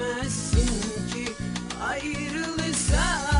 diyemezsin ki Ayrılırsak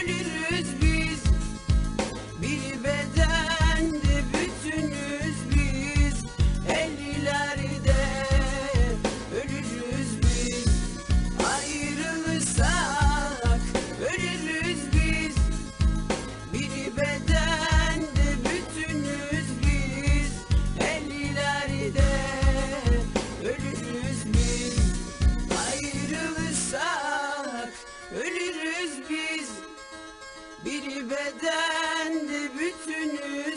ölürüz biz. Bir bedende bütünüz biz. Ellilerde ölürüz biz. Ayrılırsak ölürüz biz. Bir bedende bütünüz biz. Ellilerde ölürüz biz. Ayrılırsak ölürüz biz Bir bedende bütünüz